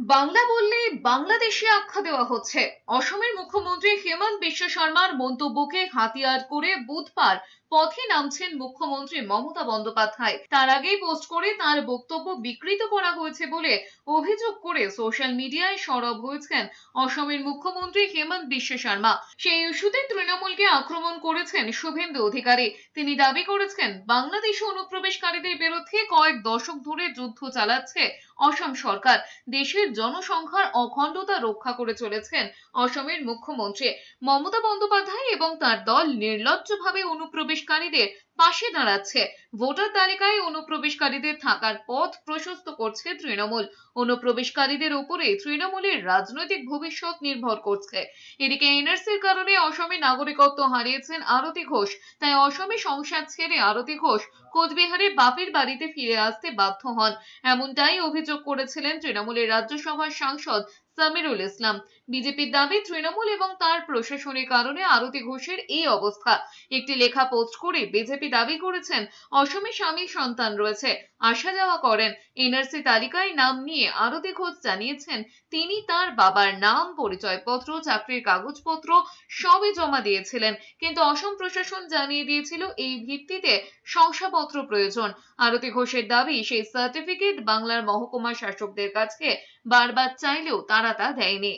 বাংলা বললে বাংলাদেশে আখ্যা দেওয়া হচ্ছে। অসমের মুখ্যমন্ত্রী হেমন্ত বিশ্ব শর্মার মন্তব্যকে হাতিয়ার করে বুধবার পথে নামছেন মুখ্যমন্ত্রী মমতা বন্দ্যোপাধ্যায়। তার আগেই পোস্ট করে তার বক্তব্য বিকৃত করা হয়েছে বলে অভিযোগ করে সোশ্যাল মিডিয়ায় সরব হয়েছেন অসমের মুখ্যমন্ত্রী হেমন্ত বিশ্ব শর্মা। সেই ইস্যুতে তৃণমূলকে আক্রমণ করেছেন শুভেন্দু অধিকারী। তিনি দাবি করেছেন, বাংলাদেশে অনুপ্রবেশকারীদের বিরুদ্ধে কয়েক দশক ধরে যুদ্ধ চালাচ্ছে অসম সরকার দেশের জনসংখ্যার অখণ্ডতা রক্ষা করে চলেছেন অসমের মুখ্যমন্ত্রী মমতা বন্দ্যোপাধ্যায় এবং তার দল নির্লজ্জভাবে অনুপ্রবেশকারীদের পাশে দাঁড়াচ্ছে। ভোটার তালিকায় অনুপ্রবেশকারীদের থাকার পথ প্রশস্ত করছে তৃণমূল। অনুপ্রবেশকারীদের উপরে তৃণমূলের রাজনৈতিক ভবিষ্যৎ নির্ভর করছে। এদিকে এনআরসির কারণে অসমে নাগরিকত্ব হারিয়েছেন আরতি ঘোষ। তাই অসমে সংসার ছেড়ে আরতি ঘোষ কোচবিহারে বাপের বাড়িতে ফিরে আসতে বাধ্য হন। এমনটাই অভিযোগ করেছিলেন তৃণমূলের রাজ্যসভার সাংসদ সামিরুল ইসলাম। বিজেপির দাবি, তৃণমূল এবং তার প্রশাসনের কারণে আরতি ঘোষের এই অবস্থা। একটি লেখা পোস্ট করে বিজেপি দাবি করেছেন, অসমে স্বামী সন্তান রয়েছে, আসা যাওয়া করেন। এনআরসি তালিকায় নাম নিয়ে আরতি ঘোষ জানিয়েছেন, তিনি তার বাবার নাম, পরিচয়পত্র, চাকরির কাগজপত্র সবই জমা দিয়েছিলেন। কিন্তু অসম প্রশাসন জানিয়ে দিয়েছিল, এই ভিত্তিতে শংসাপত্র প্রয়োজন। আরতি ঘোষের দাবি, সেই সার্টিফিকেট বাংলার মহকুমা শাসকদের কাছে বারবার চাইলেও তারা তা দেয়নি